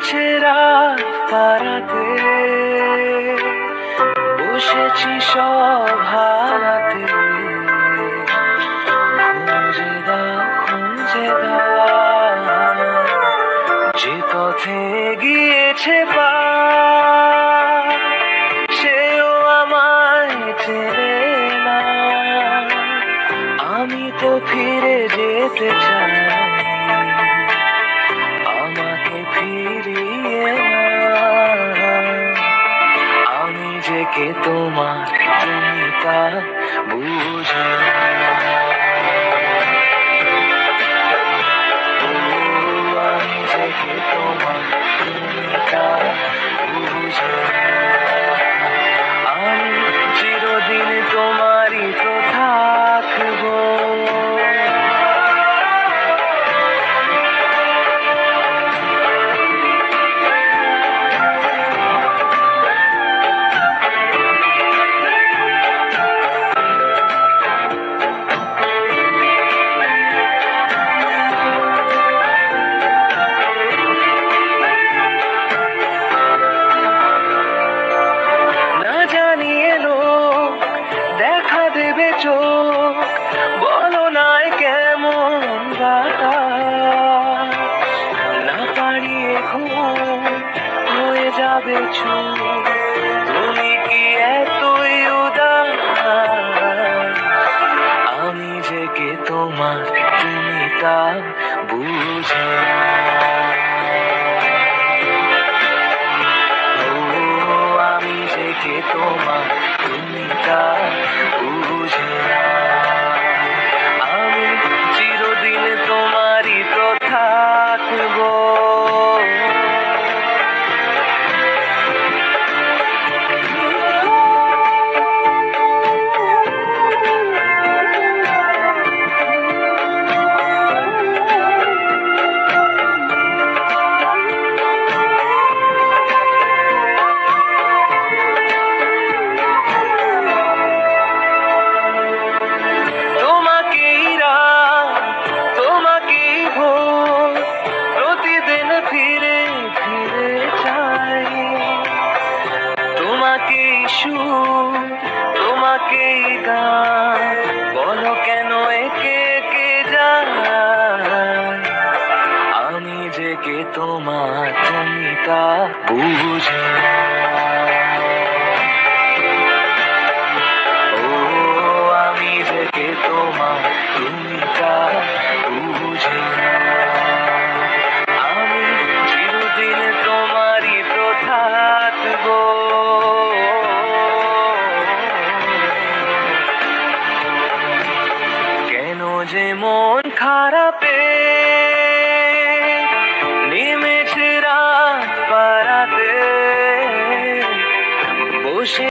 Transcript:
গিয়েছে রাত পারাতে বসেছি সব হারাতে। খুঁজে দাও খুঁজে দাও, যে পথে গিয়েছে পা, সেও আমায় চেনে না। আমি তো ফিরে যেতে চাই তোমার তুমি তা বুঝে। আমি যে কে তোমার তুমি তা বুঝে সুর তোমাকেই গান, বলো কেন একে একে যায়? আমি যে কে তোমার তুমি তা বুঝে যে মন খারাপে